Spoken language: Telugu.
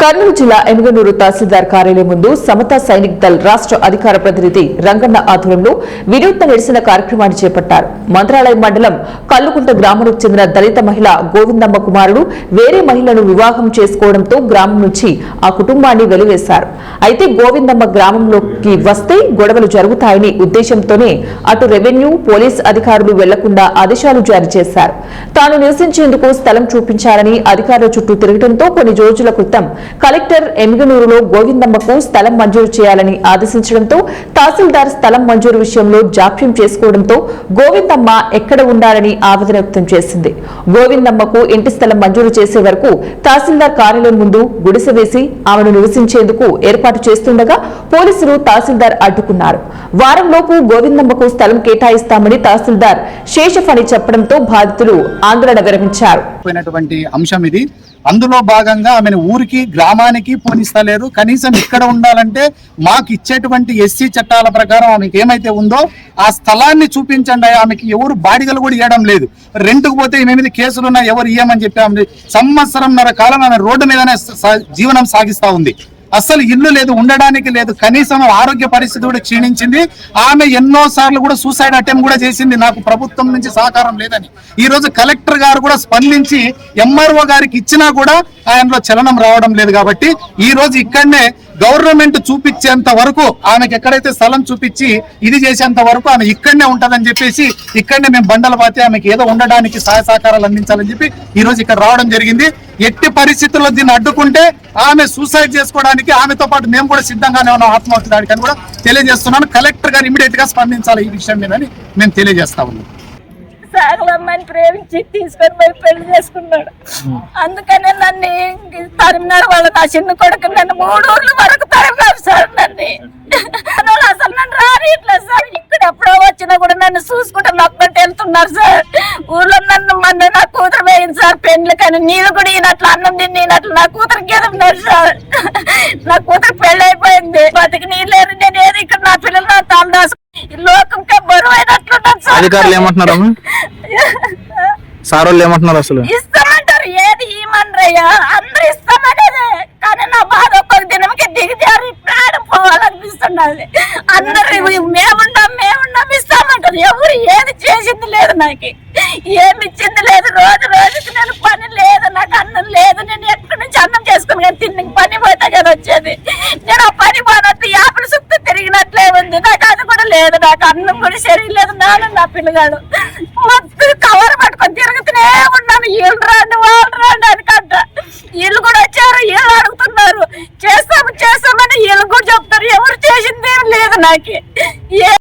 కర్నూలు జిల్లా ఎనుగనూరు తహసీల్దార్ కార్యాలయం ముందు సమతా సైనిక్ దళ్ రాష్ట్ర అధికార ప్రతినిధి రంగన్న ఆధ్వర్యంలో వినూత్న నిరసన కార్యక్రమాన్ని చేపట్టారు. మంత్రాలయం మండలం కల్లుకుంట గ్రామానికి చెందిన దళిత మహిళ గోవిందమ్మ కుమారుడు వేరే మహిళను వివాహం చేసుకోవడంతో గ్రామం నుంచి ఆ కుటుంబాన్ని వెలివేశారు. అయితే గోవిందమ్మ గ్రామంలోకి వస్తే గొడవలు జరుగుతాయని ఉద్దేశంతోనే అటు రెవెన్యూ పోలీస్ అధికారులు వెళ్ళకుండా ఆదేశాలు జారీ చేశారు. తాను నివసించేందుకు స్థలం చూపించాలని అధికారుల చుట్టూ తిరగడంతో కొన్ని రోజుల క్రితం కలెక్టర్ ఎమిగనూరులో గోవిందమ్మకు స్థలం మంజూరు చేయాలని ఆదేశించడంతో తహసీల్దార్ స్థలం మంజూరు విషయంలో జాప్యం చేసుకోవడంతో గోవిందమ్మ ఎక్కడ ఉండాలని ఆవేదన వ్యక్తం చేసింది. గోవిందమ్మకు ఇంటి స్థలం మంజూరు చేసే వరకు తహసీల్దార్ కార్యాలయం ముందు గుడిసె వేసి ఆమెను నివసించేందుకు ఏర్పాటు చేస్తుండగా పోలీసులు తహసీల్దార్ అడ్డుకున్నారు. వారంలోపు గోవిందమ్మకు స్థలం కేటాయిస్తామని తహసీల్దార్ అని చెప్పడంతో బాధితులు ఆందోళన విరమించారు. అంశం ఇది. అందులో భాగంగా ఆమెను ఊరికి గ్రామానికి పోనిస్తలేరు. కనీసం ఇక్కడ ఉండాలంటే మాకు ఇచ్చేటువంటి ఎస్సీ చట్టాల ప్రకారం ఆమెకి ఏమైతే ఉందో ఆ స్థలాన్ని చూపించండి ఆమెకి ఎవరు బాడిగలు కూడా ఇవ్వడం లేదు. రెంట్కు పోతే ఈమె మీద కేసులున్నా ఎవరు ఇయ్యమని చెప్పి ఆమె సంవత్సరంన్నర కాలం ఆమె రోడ్డు మీదనే జీవనం సాగిస్తా ఉంది. అస్సలు ఇల్లు లేదు ఉండడానికి లేదు. కనీసం ఆరోగ్య పరిస్థితి కూడా క్షీణించింది. ఆమె ఎన్నో సార్లు కూడా సూసైడ్ అటెంప్ట్ కూడా చేసింది. నాకు ప్రభుత్వం నుంచి సహకారం లేదని. ఈ రోజు కలెక్టర్ గారు కూడా స్పందించి ఎంఆర్ఓ గారికి ఇచ్చినా కూడా ఆయనలో చలనం రావడం లేదు కాబట్టి ఈ రోజు ఇక్కడనే గవర్నమెంట్ చూపించేంత వరకు ఆమెకి ఎక్కడైతే స్థలం చూపించి ఇది చేసేంత వరకు ఆమె ఇక్కడనే ఉంటదని చెప్పేసి ఇక్కడనే మేము బండలు పాతి ఆమెకి ఏదో ఉండడానికి సహాయ సహకారాలు అందించాలని చెప్పి ఈ రోజు ఇక్కడ రావడం జరిగింది. ఎట్టి పరిస్థితుల్లో దీన్ని అడ్డుకుంటే ఆమె సూసైడ్ చేసుకోవడానికి ఆమెతో పాటు మేము కూడా సిద్ధంగానే ఉన్నాం ఆత్మహత్య దాడికి కూడా తెలియజేస్తున్నాను. కలెక్టర్ గారు ఇమీడియట్గా స్పందించాలి ఈ విషయం మీద మేము తెలియజేస్తా ఉన్నాం. సాగలమ్మని ప్రేమించి తీసుకొని పోయి పెళ్ళి చేసుకున్నాడు. అందుకనే నన్ను ఇంక తరిమినారు వాళ్ళ నా చిన్న కొడుకు నన్ను మూడు ఊర్ల వరకు తరిమినారు సార్ నన్ను. అసలు నన్ను రానిట్లేదు సార్. ఇక్కడ ఎప్పుడో వచ్చినా కూడా నన్ను చూసుకుంటే నొక్కటి వెళ్తున్నారు సార్. ఊర్లో నన్ను మన నా కూతురు వేయింది సార్ పెళ్ళి కానీ నీళ్ళు కూడా ఈయనట్లు అన్నం తిని ఈయనట్లు నా కూతురికి ఎదురున్నారు సార్. నా కూతురు పెళ్ళి అయిపోయింది బతికి నీళ్ళు లేదు నేను ఏది ఇక్కడ నా పిల్లలు నా తాను అధికారులు ఏమంటున్నారు అమ్మ? సార్ వాళ్ళు ఏమంటున్నారు అసలు? ఇస్తామంటారు ఏది ఇమ్మనరయ్యా అందరు ఇస్తామనేది. కానీ నా బాధ ఒక్కొక్క దినంకి దిగజారి ప్రాణం పోవాలనిపిస్తున్నది అందరు మేమున్నాం మేమున్నాం ఇస్తామంటారు. ఎవరు ఏది చేసింది లేదు నాకు. ఏమి ఇచ్చింది లేదు. రోజు రోజుకి నేను పని లేదు నాకు అన్నం లేదు. నేను ఎక్కడి నుంచి అన్నం చేసుకుని కానీ తిని పని పోతే కదా వచ్చేది నేను ఆ పని పోనట్టు యాపల చుట్టూ తిరిగినట్లే ఉంది నాకు అది కూడా లేదు నాకు అన్నం కూడా సరిగ్గా లేదు నాన్న నా పిల్లగాడు. మొత్తం కవర్ పట్టుకొని తిరుగుతూనే ఉన్నాను. వీళ్ళు రాండి వాళ్ళు రాండి అని కంట వీళ్ళు కూడా వచ్చారు వీళ్ళు అడుగుతున్నారు. చేస్తాము చేస్తామని వీళ్ళు కూడా చెప్తారు. ఎవరు చేసింది లేదు నాకే.